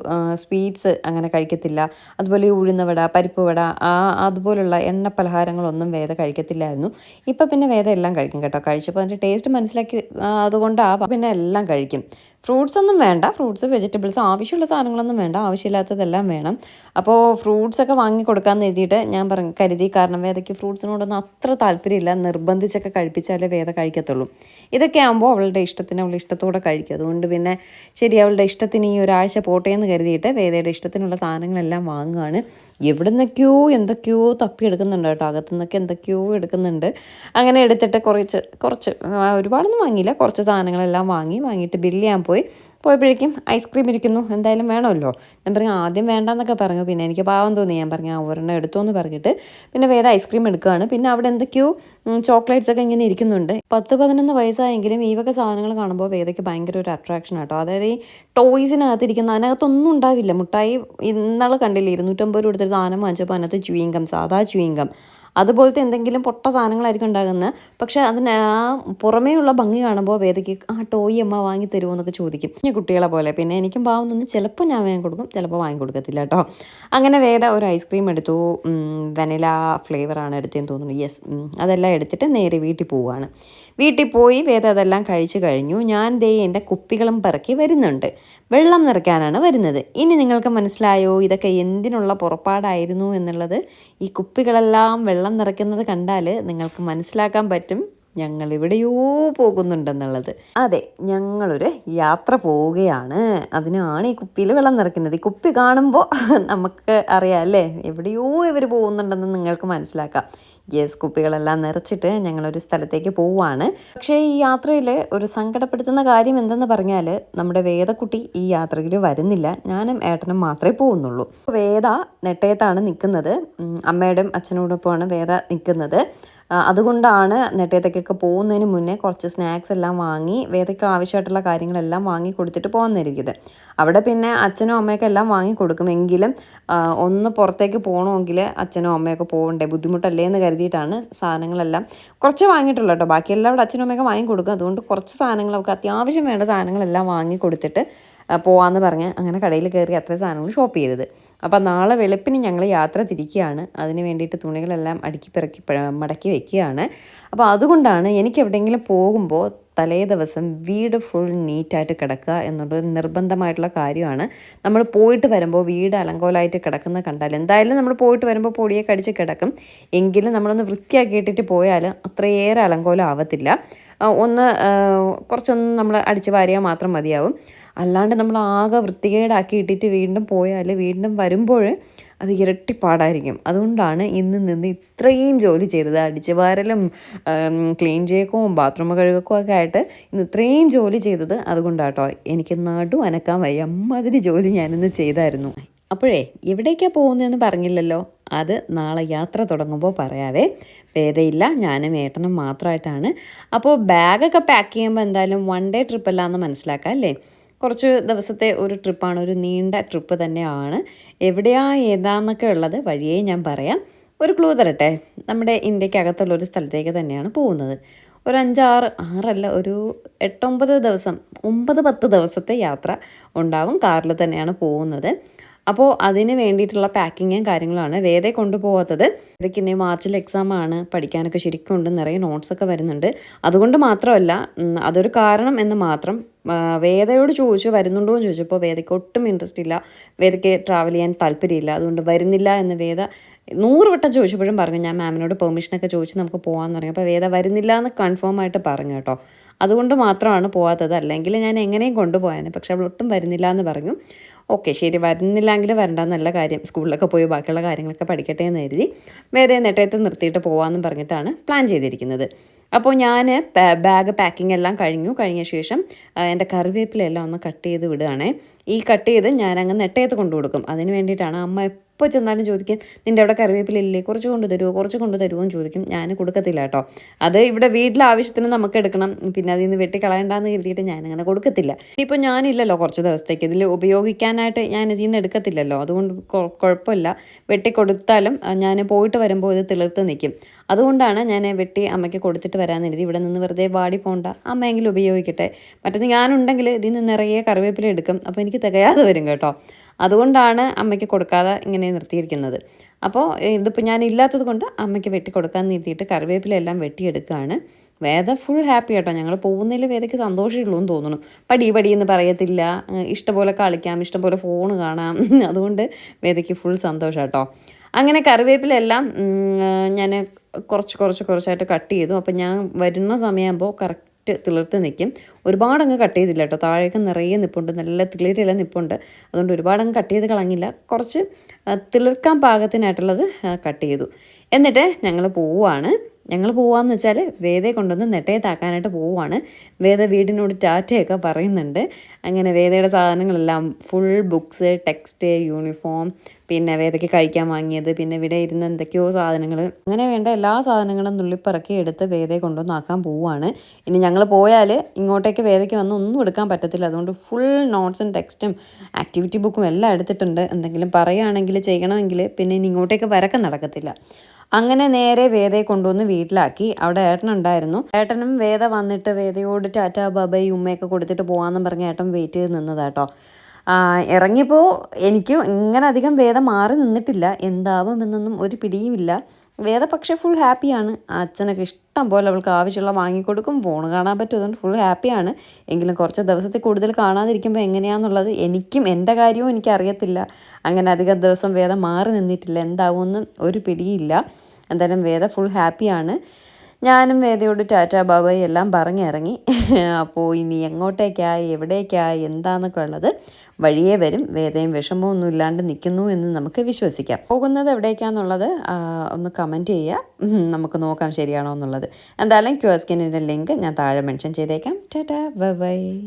സ്വീറ്റ്സ് അങ്ങനെ കഴിക്കത്തില്ല. അതുപോലെ ഉഴുന്ന വട പരിപ്പ് വട ആ അതുപോലുള്ള എണ്ണ പലഹാരങ്ങളൊന്നും വേദ കഴിക്കത്തില്ലായിരുന്നു. ഇപ്പം പിന്നെ വേദ എല്ലാം കഴിക്കും കേട്ടോ. കഴിച്ചപ്പോൾ അതിന്റെ ടേസ്റ്റ് മനസ്സിലാക്കി അതുകൊണ്ടാണ് പിന്നെ എല്ലാം കഴിക്കും. ഫ്രൂട്ട്സ് ഒന്നും വേണ്ട. ഫ്രൂട്ട്സ് വെജിറ്റബിൾസ് ആവശ്യമുള്ള സാധനങ്ങളൊന്നും വേണ്ട. ആവശ്യമില്ലാത്തതെല്ലാം വേണം. അപ്പോൾ ഫ്രൂട്ട്സൊക്കെ വാങ്ങി കൊടുക്കാമെന്ന് എഴുതിയിട്ട് ഞാൻ പറഞ്ഞു കരുതി. കാരണം വേദയ്ക്ക് ഫ്രൂട്ട്സിനോടൊന്നും അത്ര താല്പര്യമില്ല. നിർബന്ധിച്ചൊക്കെ കഴിപ്പിച്ചാലേ വേദ കഴിക്കത്തുള്ളൂ. ഇതൊക്കെ ആകുമ്പോൾ അവളുടെ ഇഷ്ടത്തിന് അവളുടെ ഇഷ്ടത്തോടെ കഴിക്കും. അതുകൊണ്ട് പിന്നെ ശരി അവളുടെ ഇഷ്ടത്തിന് ഈ ഒരാഴ്ച പോട്ടെ എന്ന് കരുതിയിട്ട് വേദയുടെ ഇഷ്ടത്തിനുള്ള സാധനങ്ങളെല്ലാം വാങ്ങുകയാണ് എവിടെ നിന്നൊക്കെയോ എന്തൊക്കെയോ തപ്പിയെടുക്കുന്നുണ്ട് കേട്ടോ. അകത്തു നിന്നൊക്കെ എന്തൊക്കെയോ എടുക്കുന്നുണ്ട്. അങ്ങനെ എടുത്തിട്ട് കുറച്ച് കുറച്ച് ഒരുപാടൊന്നും വാങ്ങിയില്ല. കുറച്ച് സാധനങ്ങളെല്ലാം വാങ്ങി വാങ്ങിയിട്ട് ബില്ല് ചെയ്യാൻ പോയി. പോയപ്പോഴേക്കും ഐസ്ക്രീം ഇരിക്കുന്നു. എന്തായാലും വേണമല്ലോ. ഞാൻ പറഞ്ഞു ആദ്യം വേണ്ടാന്നൊക്കെ പറഞ്ഞു. പിന്നെ എനിക്ക് പാവം തോന്നി. ഞാൻ പറഞ്ഞു ആ ഒരെണ്ണം എടുത്തോ എന്ന് പറഞ്ഞിട്ട്. പിന്നെ വേറെ ഐസ്ക്രീം എടുക്കുകയാണ്. പിന്നെ അവിടെ എന്തൊക്കെയോ ചോക്ലേറ്റ്സ് ഒക്കെ ഇങ്ങനെ ഇരിക്കുന്നുണ്ട്. പത്ത് പതിനൊന്ന് വയസ്സായെങ്കിലും ഈ വക സാധനങ്ങൾ കാണുമ്പോൾ വേദയ്ക്ക് ഭയങ്കര ഒരു അട്രാക്ഷൻ ആട്ടോ. അതായത് ഈ ടോയ്സിനകത്തിരിക്കുന്ന അതിനകത്തൊന്നും ഉണ്ടാവില്ല. മുട്ടായി ഇന്നാൾ കണ്ടില്ല ഇരുന്നൂറ്റമ്പത് രൂപ കൊടുത്തൊരു സാധനം വാങ്ങിച്ചപ്പോൾ അതിനകത്ത് ചുയിങ്കം സാധാ ചുയിങ്കം അതുപോലത്തെ എന്തെങ്കിലും പൊട്ട സാധനങ്ങളായിരിക്കും ഉണ്ടാകുന്നത്. പക്ഷേ അതിന് ആ പുറമേയുള്ള ഭംഗി കാണുമ്പോൾ വേദയ്ക്ക് ആ ടോയ് അമ്മ വാങ്ങി തരുമോ എന്നൊക്കെ ചോദിക്കും. ഞാൻ കുട്ടികളെ പോലെ. പിന്നെ എനിക്കും പാവം തോന്നി ചിലപ്പോൾ ഞാൻ വാങ്ങി കൊടുക്കും ചിലപ്പോൾ വാങ്ങി കൊടുക്കത്തില്ല കേട്ടോ. അങ്ങനെ വേദ ഒരു ഐസ്ക്രീം എടുത്തു. വെനില ഫ്ലേവറാണ് എടുത്തതെന്ന് തോന്നുന്നു. യെസ് അതെല്ലാം എടുത്തിട്ട് നേരെ വീട്ടിൽ പോവുകയാണ്. വീട്ടിൽ പോയി വേദ അതെല്ലാം കഴിച്ചു കഴിഞ്ഞു. ഞാൻ ദേ എന്റെ കുപ്പികളും പിറക്കി വരുന്നുണ്ട്. വെള്ളം നിറയ്ക്കാനാണ് വരുന്നത്. ഇനി നിങ്ങൾക്ക് മനസ്സിലായോ? ഇതൊക്കെ എന്തിനുള്ള പുറപ്പാടായിരുന്നു എന്നുള്ളത്. ഈ കുപ്പികളെല്ലാം വെള്ളം നിറയ്ക്കുന്നത് കണ്ടാൽ നിങ്ങൾക്ക് മനസ്സിലാക്കാൻ പറ്റും. ഞങ്ങൾ എവിടെയോ പോകുന്നുണ്ടെന്നുള്ളത്. അതെ ഞങ്ങളൊരു യാത്ര പോവുകയാണ്. അതിനാണ് ഈ കുപ്പിയിൽ വെള്ളം നിറയ്ക്കുന്നത്. ഈ കുപ്പി കാണുമ്പോൾ നമുക്ക് അറിയാം അല്ലേ? എവിടെയോ ഇവർ പോകുന്നുണ്ടെന്ന് നിങ്ങൾക്ക് മനസ്സിലാക്കാം. ഗ്യാസ് കുപ്പികളെല്ലാം നിറച്ചിട്ട് ഞങ്ങളൊരു സ്ഥലത്തേക്ക് പോവുകയാണ് പക്ഷേ ഈ യാത്രയിൽ ഒരു സങ്കടപ്പെടുത്തുന്ന കാര്യം എന്തെന്ന് പറഞ്ഞാൽ നമ്മുടെ വേദക്കുട്ടി ഈ യാത്രയിൽ വരുന്നില്ല. ഞാനും ഏട്ടനും മാത്രമേ പോകുന്നുള്ളൂ. വേദ നെട്ടയത്താണ് നിൽക്കുന്നത് അമ്മയുടെയും അച്ഛനോടൊപ്പമാണ് വേദ നിൽക്കുന്നത് അതുകൊണ്ടാണ് നെട്ടയത്തേക്കൊക്കെ പോകുന്നതിന് മുന്നേ കുറച്ച് സ്നാക്സ് എല്ലാം വാങ്ങി വേദയ്ക്ക് ആവശ്യമായിട്ടുള്ള കാര്യങ്ങളെല്ലാം വാങ്ങി കൊടുത്തിട്ട് പോകുന്നിരിക്കുന്നത് അവിടെ പിന്നെ അച്ഛനും അമ്മയൊക്കെ എല്ലാം വാങ്ങി കൊടുക്കുമെങ്കിലും ഒന്ന് പുറത്തേക്ക് പോകണമെങ്കിൽ അച്ഛനും അമ്മയൊക്കെ പോകണ്ടേ? ബുദ്ധിമുട്ടല്ലേ എന്ന് കരുതിയിട്ടാണ് സാധനങ്ങളെല്ലാം കുറച്ച് വാങ്ങിയിട്ടുള്ളൂ കേട്ടോ. ബാക്കിയെല്ലാം അവിടെ അച്ഛനും അമ്മയൊക്കെ വാങ്ങി കൊടുക്കും. അതുകൊണ്ട് കുറച്ച് സാധനങ്ങളൊക്കെ അത്യാവശ്യം വേണ്ട സാധനങ്ങളെല്ലാം വാങ്ങി കൊടുത്തിട്ട് പോവാമെന്ന് പറഞ്ഞ് അങ്ങനെ കടയിൽ കയറി അത്ര സാധനങ്ങൾ ഷോപ്പ് ചെയ്തത്. അപ്പോൾ നാളെ വെളുപ്പിന് ഞങ്ങൾ യാത്ര തിരിക്കുകയാണ്. അതിന് വേണ്ടിയിട്ട് തുണികളെല്ലാം അടുക്കി പിറക്കി മടക്കി വെക്കുകയാണ്. അപ്പോൾ അതുകൊണ്ടാണ് എനിക്ക് എവിടെയെങ്കിലും പോകുമ്പോൾ തലേ ദിവസം വീട് ഫുൾ നീറ്റായിട്ട് കിടക്കുക എന്നുള്ളത് നിർബന്ധമായിട്ടുള്ള കാര്യമാണ്. നമ്മൾ പോയിട്ട് വരുമ്പോൾ വീട് അലങ്കോലമായിട്ട് കിടക്കുന്ന കണ്ടാൽ എന്തായാലും നമ്മൾ പോയിട്ട് വരുമ്പോൾ പൊടിയെ കടിച്ച് കിടക്കും. എങ്കിലും നമ്മളൊന്ന് വൃത്തിയാക്കിയിട്ടിട്ട് പോയാൽ അത്രയേറെ അലങ്കോലം ആവത്തില്ല. ഒന്ന് കുറച്ചൊന്ന് നമ്മൾ അടിച്ചു വാരിയാൽ മാത്രം മതിയാവും. അല്ലാണ്ട് നമ്മൾ ആകെ വൃത്തികേടാക്കി ഇട്ടിട്ട് വീണ്ടും പോയാൽ വീണ്ടും വരുമ്പോൾ അത് ഇരട്ടിപ്പാടായിരിക്കും. അതുകൊണ്ടാണ് ഇന്ന് നിന്ന് ഇത്രയും ജോലി ചെയ്തത്. അടിച്ചു വാരലും ക്ലീൻ ചെയ്യക്കവും ബാത്റൂം കഴുകക്കും ഒക്കെ ആയിട്ട് ഇന്ന് ഇത്രയും ജോലി ചെയ്തത് അതുകൊണ്ടാട്ടോ. എനിക്ക് നടു അനക്കാൻ വയ്യ. അമ്മാതിരി ജോലി ഞാനിന്ന് ചെയ്തായിരുന്നു. അപ്പോഴേ എവിടേക്കാണ് പോകുന്നതെന്ന് പറഞ്ഞില്ലല്ലോ? അത് നാളെ യാത്ര തുടങ്ങുമ്പോൾ പറയാവേ. വേദയില്ല ഞാനും ഏട്ടനും മാത്രമായിട്ടാണ്. അപ്പോൾ ബാഗൊക്കെ പാക്ക് ചെയ്യുമ്പോൾ എന്തായാലും വൺ ഡേ ട്രിപ്പല്ലാന്ന് മനസ്സിലാക്കാം അല്ലേ? കുറച്ച് ദിവസത്തെ ഒരു ട്രിപ്പാണ് ഒരു നീണ്ട ട്രിപ്പ് തന്നെയാണ്. എവിടെയാ ഏതാന്നൊക്കെ ഉള്ളത് വഴിയേ ഞാൻ പറയാം. ഒരു ക്ലൂ തരട്ടെ? നമ്മുടെ ഇന്ത്യക്കകത്തുള്ള ഒരു സ്ഥലത്തേക്ക് തന്നെയാണ് പോകുന്നത്. ഒരു അഞ്ചാറ് ആറല്ല ഒരു എട്ടൊമ്പത് ദിവസം ഒമ്പത് പത്ത് ദിവസത്തെ യാത്ര ഉണ്ടാവും. കാറിൽ തന്നെയാണ് പോകുന്നത്. അപ്പോൾ അതിന് വേണ്ടിയിട്ടുള്ള പാക്കിങ്ങും കാര്യങ്ങളാണ് വേദേ കൊണ്ടുപോകാത്തത് ഇതൊക്കെ ഇനി മാർച്ചിൽ എക്സാം ആണ് പഠിക്കാനൊക്കെ ശരിക്കും ഉണ്ട് നിറയെ നോട്ട്സൊക്കെ വരുന്നുണ്ട്. അതുകൊണ്ട് മാത്രമല്ല അതൊരു കാരണം എന്ന് മാത്രം വേദയോട് ചോദിച്ചു വരുന്നുണ്ടോ എന്ന് ചോദിച്ചപ്പോൾ വേദയ്ക്ക് ഒട്ടും ഇൻട്രസ്റ്റ് ഇല്ല. വേദയ്ക്ക് ട്രാവൽ ചെയ്യാൻ താല്പര്യമില്ല. അതുകൊണ്ട് വരുന്നില്ല എന്ന് വേദ നൂറ് വട്ടം ചോദിച്ചപ്പോഴും പറഞ്ഞു ഞാൻ മാമിനോട് പെർമിഷനൊക്കെ ചോദിച്ച് നമുക്ക് പോകാമെന്ന് പറഞ്ഞു. അപ്പോൾ വേദ വരുന്നില്ല എന്ന് കൺഫേം ആയിട്ട് പറഞ്ഞു കേട്ടോ. അതുകൊണ്ട് മാത്രമാണ് പോകാത്തത് അല്ലെങ്കിൽ ഞാൻ എങ്ങനെയും കൊണ്ടുപോയാനെ. പക്ഷെ അവൾ ഒട്ടും വരുന്നില്ല എന്ന് പറഞ്ഞു. ഓക്കെ ശരി. വരുന്നില്ലെങ്കിൽ വരണ്ട നല്ല കാര്യം. സ്കൂളിലൊക്കെ പോയി ബാക്കിയുള്ള കാര്യങ്ങളൊക്കെ പഠിക്കട്ടെ എന്ന് കരുതി വേദ നെട്ടയത്ത് നിർത്തിയിട്ട് പോകാമെന്ന് പറഞ്ഞിട്ടാണ് പ്ലാൻ ചെയ്തിരിക്കുന്നത്. അപ്പോൾ ഞാൻ ബാഗ് പാക്കിംഗ് എല്ലാം കഴിഞ്ഞു. കഴിഞ്ഞ ശേഷം എന്റെ കറിവേപ്പിലെല്ലാം ഒന്ന് കട്ട് ചെയ്ത് വിടുകയാണേ. ഈ കട്ട് ചെയ്ത് ഞാൻ അങ്ങ് നെട്ടയത്ത് കൊണ്ടു കൊടുക്കും അതിന് വേണ്ടിയിട്ടാണ് അമ്മ എപ്പോൾ ചെന്നാലും ചോദിക്കും നിന്റെ അവിടെ കറിവേപ്പിലില്ലേ കുറച്ച് കൊണ്ട് തരുമോ കുറച്ച് കൊണ്ട് തരുമോ എന്ന് ചോദിക്കും. ഞാൻ കൊടുക്കത്തില്ല കേട്ടോ. അത് ഇവിടെ വീട്ടിലെ ആവശ്യത്തിന് നമുക്ക് എടുക്കണം. പിന്നെ അതിൽ നിന്ന് വെട്ടി കളയണ്ടെന്ന് കരുതിയിട്ട് ഞാനങ്ങനെ കൊടുക്കത്തില്ല. ഇനിയിപ്പോൾ ഞാനില്ലല്ലോ കുറച്ച് ദിവസത്തേക്ക്. ഇതിൽ ഉപയോഗിക്കാനായിട്ട് ഞാൻ ഇതിൽ നിന്ന് എടുക്കത്തില്ലല്ലോ. അതുകൊണ്ട് കുഴപ്പമില്ല. വെട്ടി കൊടുത്താലും ഞാൻ പോയിട്ട് വരുമ്പോൾ ഇത് തിളർത്ത് നിൽക്കും. അതുകൊണ്ടാണ് ഞാൻ വെട്ടി അമ്മയ്ക്ക് കൊടുത്തിട്ട് വരാൻ എഴുതി ഇവിടെ നിന്ന് വെറുതെ വാടി പോകണ്ട അമ്മയെങ്കിലും ഉപയോഗിക്കട്ടെ. മറ്റത് ഞാനുണ്ടെങ്കിൽ ഇതിൽ നിന്ന് നിറയെ കറിവേപ്പില എടുക്കും. അപ്പോൾ എനിക്ക് തികയാതെ വരും കേട്ടോ. അതുകൊണ്ടാണ് അമ്മയ്ക്ക് കൊടുക്കാതെ ഇങ്ങനെ നിർത്തിയിരിക്കുന്നത്. അപ്പോൾ ഇതിപ്പോൾ ഞാൻ ഇല്ലാത്തത് കൊണ്ട് അമ്മയ്ക്ക് വെട്ടി കൊടുക്കാൻ നിർത്തിയിട്ട് കറിവേപ്പിലെല്ലാം വെട്ടിയെടുക്കുകയാണ് വേദ ഫുൾ ഹാപ്പി കേട്ടോ ഞങ്ങൾ പോകുന്നതിൽ വേദയ്ക്ക് സന്തോഷമുള്ളൂ എന്ന് തോന്നുന്നു. പടി പടി എന്ന് പറയത്തില്ല. ഇഷ്ടംപോലെ കളിക്കാം ഇഷ്ടംപോലെ ഫോൺ കാണാം. അതുകൊണ്ട് വേദയ്ക്ക് ഫുൾ സന്തോഷം കേട്ടോ അങ്ങനെ കറിവേപ്പിലെല്ലാം ഞാൻ കുറച്ച് കുറച്ച് കുറച്ചായിട്ട് കട്ട് ചെയ്തു. അപ്പോൾ ഞാൻ വരുന്ന സമയമാകുമ്പോൾ കറക്റ്റ് തിളിർത്ത് നിൽക്കും ഒരുപാട് അങ്ങ് കട്ട് ചെയ്തില്ല കേട്ടോ. താഴേക്ക് നിറയെ നിപ്പുണ്ട്. നല്ല തിളിരെല്ലാം നിപ്പുണ്ട്. അതുകൊണ്ട് ഒരുപാട് അങ്ങ് കട്ട് ചെയ്ത് കളഞ്ഞില്ല. കുറച്ച് തിളിർക്കാൻ പാകത്തിനായിട്ടുള്ളത് കട്ട് ചെയ്തു. എന്നിട്ട് ഞങ്ങൾ പോവുകയാണ് ഞങ്ങൾ പോവാന്ന് വെച്ചാൽ വേദയെ കൊണ്ടുവന്ന് നെട്ടയത്താക്കാനായിട്ട് പോവുകയാണ് വേദ വീടിനോട് ടാറ്റയൊക്കെ പറയുന്നുണ്ട്. അങ്ങനെ വേദയുടെ സാധനങ്ങളെല്ലാം ഫുൾ ബുക്സ് ടെക്സ്റ്റ് യൂണിഫോം പിന്നെ വേദയ്ക്ക് കഴിക്കാൻ വാങ്ങിയത് പിന്നെ ഇവിടെ ഇരുന്ന് എന്തൊക്കെയോ സാധനങ്ങൾ അങ്ങനെ വേണ്ട എല്ലാ സാധനങ്ങളും നുള്ളിപ്പറക്കി എടുത്ത് വേദയെ കൊണ്ടുവന്ന് ആക്കാൻ പോവുകയാണ് ഇനി ഞങ്ങൾ പോയാൽ ഇങ്ങോട്ടേക്ക് വേദയ്ക്ക് വന്ന് ഒന്നും എടുക്കാൻ പറ്റത്തില്ല. അതുകൊണ്ട് ഫുൾ നോട്ട്സും ടെക്സ്റ്റും ആക്ടിവിറ്റി ബുക്കും എല്ലാം എടുത്തിട്ടുണ്ട്. എന്തെങ്കിലും പറയുകയാണെങ്കിൽ ചെയ്യണമെങ്കിൽ പിന്നെ ഇനി ഇങ്ങോട്ടേക്ക് വരക്കം നടക്കത്തില്ല. അങ്ങനെ നേരെ വേദയെ കൊണ്ടുവന്ന് വീട്ടിലാക്കി. അവിടെ ഏട്ടനുണ്ടായിരുന്നു. ഏട്ടനും വേദ വന്നിട്ട് വേദയോട് ടാറ്റ ബബൈ ഉമ്മയൊക്കെ കൊടുത്തിട്ട് പോകാമെന്നും പറഞ്ഞ് ഏട്ടൻ വെയിറ്റ് ചെയ്ത് നിന്നതാട്ടോ ഇറങ്ങിയപ്പോൾ എനിക്ക് ഇങ്ങനെ അധികം വേദ മാറി നിന്നിട്ടില്ല. എന്താവും എന്നൊന്നും ഒരു പിടിയുമില്ല. വേദ പക്ഷേ ഫുൾ ഹാപ്പിയാണ് അച്ഛനൊക്കെ ഇഷ്ടം പോലെ അവൾക്ക് ആവശ്യമുള്ള വാങ്ങിക്കൊടുക്കും. ഫോൺ കാണാൻ പറ്റും അതുകൊണ്ട് ഫുൾ ഹാപ്പിയാണ് എങ്കിലും കുറച്ച് ദിവസത്തിൽ കൂടുതൽ കാണാതിരിക്കുമ്പോൾ എങ്ങനെയാണെന്നുള്ളത് എനിക്കും എന്റെ കാര്യവും എനിക്കറിയത്തില്ല. അങ്ങനെ അധികം ദിവസം വേദ മാറി നിന്നിട്ടില്ല. എന്താവുമെന്ന് ഒരു പിടിയില്ല. എന്തായാലും വേദ ഫുൾ ഹാപ്പിയാണ് ഞാനും വേദയോട് ടാറ്റ ബാബായി എല്ലാം പറഞ്ഞിറങ്ങി. അപ്പോൾ ഇനി എങ്ങോട്ടേക്കായി? എവിടേക്കായി? എന്താന്നൊക്കെ ഉള്ളത് വഴിയേ വരും. വേദയും വിഷമവും ഒന്നും ഇല്ലാണ്ട് നിൽക്കുന്നു എന്ന് നമുക്ക് വിശ്വസിക്കാം. പോകുന്നത് എവിടേക്കാന്നുള്ളത് ഒന്ന് കമന്റ് ചെയ്യുക. നമുക്ക് നോക്കാം ശരിയാണോ എന്നുള്ളത്. എന്തായാലും ക്യൂസ്കിനിന്റെ ലിങ്ക് ഞാൻ താഴെ മെൻഷൻ ചെയ്തേക്കാം. Tata bye.